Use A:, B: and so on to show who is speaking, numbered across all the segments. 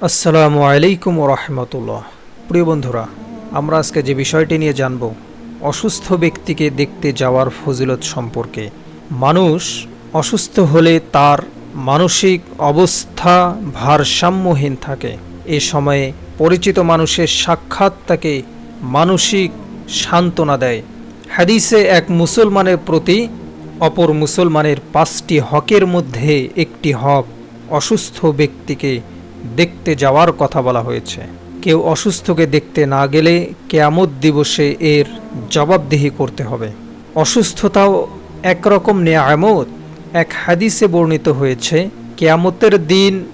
A: আসসালামু আলাইকুম রহমতুল্লাহ। প্রিয় বন্ধুরা, আমরা আজকে যে বিষয়টি নিয়ে জানব, অসুস্থ ব্যক্তিকে দেখতে যাওয়ার ফজিলত সম্পর্কে। মানুষ অসুস্থ হলে তার মানসিক অবস্থা ভারসাম্যহীন থাকে। এ সময়ে পরিচিত মানুষের সাক্ষাৎ তাকে মানসিক সান্ত্বনা দেয়। হাদিসে এক মুসলমানের প্রতি অপর মুসলমানের পাঁচটি হকের মধ্যে একটি হক অসুস্থ ব্যক্তিকে দেখতে যাওয়ার কথা বলা হয়েছে। কেউ অসুস্থকে দেখতে না গেলে কেয়ামত দিবসে এর জবাবদিহি করতে হবে। অসুস্থতাও একরকম নেয়ামত। এক হাদিসে বর্ণিত হয়েছে, কেয়ামতের দিন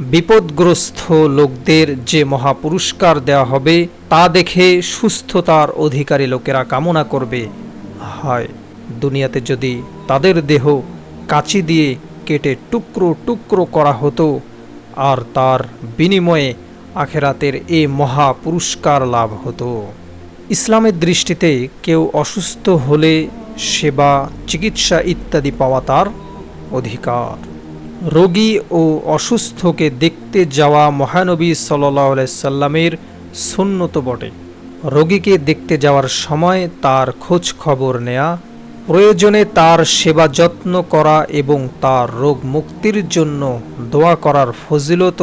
A: বিপদগ্রস্ত লোকদের যে মহাপুরস্কার দেওয়া হবে, তা দেখে সুস্থতার অধিকারী লোকেরা কামনা করবে। হয়, দুনিয়াতে যদি তাদের দেহ কাচি দিয়ে কেটে টুকরো টুকরো করা হতো আর তার বিনিময়ে আখেরাতের এ মহা পুরস্কার লাভ হতো। ইসলামের দৃষ্টিতে কেউ অসুস্থ হলে সেবা, চিকিৎসা ইত্যাদি পাওয়া তার অধিকার। রোগী ও অসুস্থকে দেখতে যাওয়া মহানবী সাল্লাহ সাল্লামের সুন্নত বটে। রোগীকে দেখতে যাওয়ার সময় তার খোঁজ খবর নেয়া, প্রয়োজনে তার সেবা যত্ন করা এবং তার রোগ মুক্তির জন্য দোয়া করার ফজিলত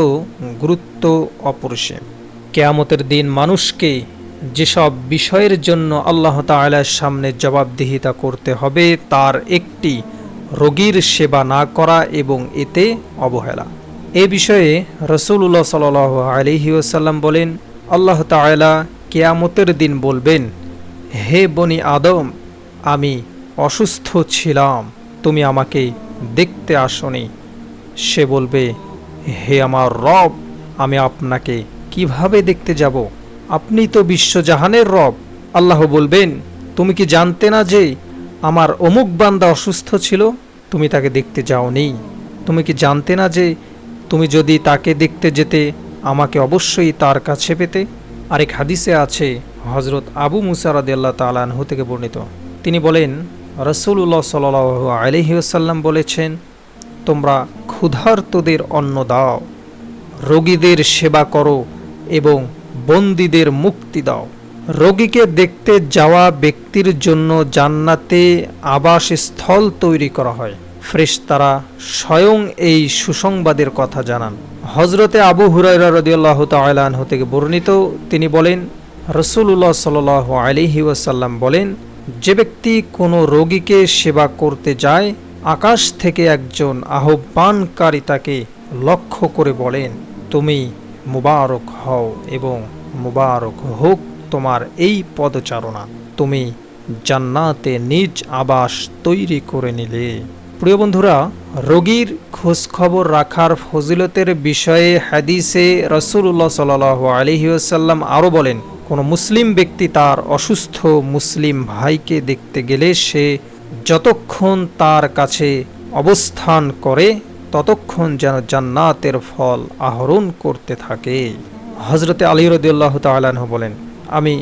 A: গুরুত্ব অপরিসীম। কেয়ামতের দিন মানুষকে যেসব বিষয়ের জন্য আল্লাহ তালার সামনে জবাবদিহিতা করতে হবে, তার একটি রোগীর সেবা না করা এবং এতে অবহেলা। এ বিষয়ে রসুল্লাহ সাল আলহি ওসাল্লাম বলেন, আল্লাহ তালা কেয়ামতের দিন বলবেন, হে বনি আদম, আমি অসুস্থ ছিলাম, তুমি আমাকে দেখতে আসনি। সে বলবে, হে আমার রব, আমি আপনাকে কীভাবে দেখতে যাব? আপনি তো বিশ্বজাহানের রব। আল্লাহ বলবেন, তুমি কি জানতে না যে আমার অমুক বান্দা অসুস্থ ছিল? তুমি তাকে দেখতে যাওনি। তুমি কি জানতে না যে তুমি যদি তাকে দেখতে যেতে, আমাকে অবশ্যই তার কাছে পেতে? আরেক হাদিসে আছে হজরত আবু মুসারদ আল্লাহ তালানহু থেকে বর্ণিত। তিনি বলেন রসুল্লাহ সাল আলহিউসাল্লাম বলেছেন, তোমরা ক্ষুধার্তদের অন্ন দাও। রোগীদের সেবা করো এবং বন্দীদের মুক্তি দাও। রোগীকে দেখতে যাওয়া ব্যক্তির জন্য জান্নাতে আবাসস্থল তৈরি করা হয়। ফ্রেশতারা স্বয়ং এই সুসংবাদের কথা জানান। হজরতে আবু হুরাইরা রদিয়াল্লাহ তালাহ থেকে বর্ণিত, তিনি বলেন রসুল্লাহ সাল আলিহি ওয়াসাল্লাম বলেন, যে ব্যক্তি কোনো রোগীকে সেবা করতে যায় আকাশ থেকে একজন আহ্বানকারী তাকে লক্ষ্য করে বলেন, তুমি মুবারক হও এবং মুবারক হোক তোমার এই পদচারণা। তুমি জান্নাতে নিজ আবাস তৈরি করে নিলে। প্রিয় বন্ধুরা, রোগীর খোঁজখবর রাখার ফজিলতের বিষয়ে হাদিসে রসুল্লাহ সাল আলহিউসাল্লাম আরও বলেন, কোনো মুসলিম ব্যক্তি তার অসুস্থ মুসলিম ভাইকে দেখতে গেলে সে যতক্ষণ তার কাছে অবস্থান করে, ততক্ষণ যেন জান্নাতের ফল আহরণ করতে থাকে। হজরতে আলী রদুল্লাহ তালাহ বলেন, আমি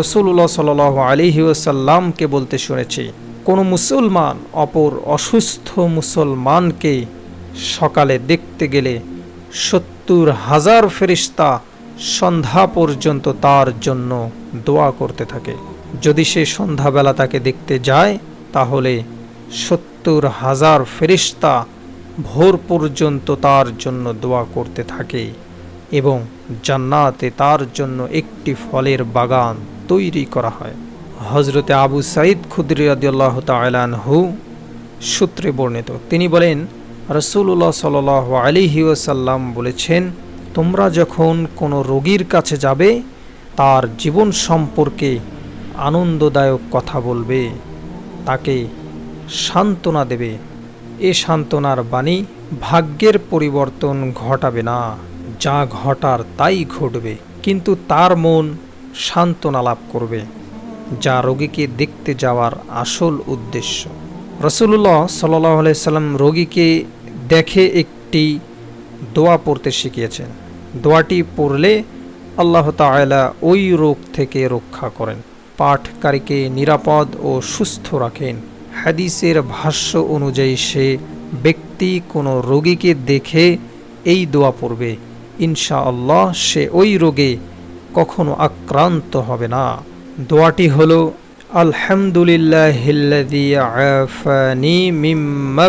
A: রসুল্লাহ সাল আলিহি ওসাল্লামকে বলতে শুনেছি, কোনো মুসলমান অপর অসুস্থ মুসলমানকে সকালে দেখতে গেলে সত্তর হাজার ফেরিস্তা সন্ধ্যা পর্যন্ত তার জন্য দোয়া করতে থাকে। যদি সে সন্ধ্যাবেলা তাকে দেখতে যায় তাহলে সত্তর হাজার ফেরিস্তা ভোর পর্যন্ত তার জন্য দোয়া করতে থাকে এবং জান্নাতে তার জন্য একটি ফলের বাগান তৈরি করা হয়। হজরতে আবু সাইদ খুদ্রি আদিয়াল্লাহ তালানহু সূত্রে বর্ণিত। তিনি বলেন রসুল্লাহ সাল আলিহি ওসাল্লাম বলেছেন, তোমরা যখন কোনো রোগীর কাছে যাবে, তার জীবন সম্পর্কে আনন্দদায়ক কথা বলবে। তাকে সান্ত্বনা দেবে। এ সান্ত্বনার বাণী ভাগ্যের পরিবর্তন ঘটাবে না। যা ঘটার তাই ঘটবে। কিন্তু তার মন সান্ত্বনা লাভ করবে। যা রোগীকে দেখতে যাওয়ার আসল উদ্দেশ্য। রসুল্লাহ সাল্লাহ সাল্লাম রোগীকে দেখে একটি দোয়া পড়তে শিখিয়েছেন। দোয়াটি পড়লে আল্লাহ তালা ওই রোগ থেকে রক্ষা করেন। পাঠকারীকে নিরাপদ ও সুস্থ রাখেন। হাদিসের ভাষ্য অনুযায়ী সে ব্যক্তি কোনো রোগীকে দেখে এই দোয়া পড়বে। ইনশা আল্লাহ সে ওই রোগে কখনো আক্রান্ত হবে না। দোয়াটি হলো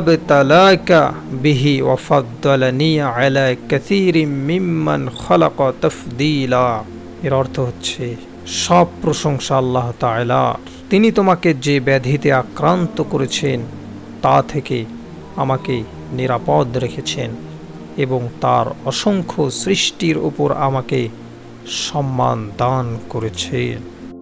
A: বতালাকা বিহি ওয়া আলা কাসীরিম মিম্মান খালাকা তাফদীলা। এর অর্থ হচ্ছে সব প্রশংসা আল্লাহ তায়লার তিনি তোমাকে যে ব্যাধিতে আক্রান্ত করেছেন, তা থেকে আমাকে নিরাপদ রেখেছেন এবং তার অসংখ্য সৃষ্টির উপর আমাকে সম্মান দান করেছেন।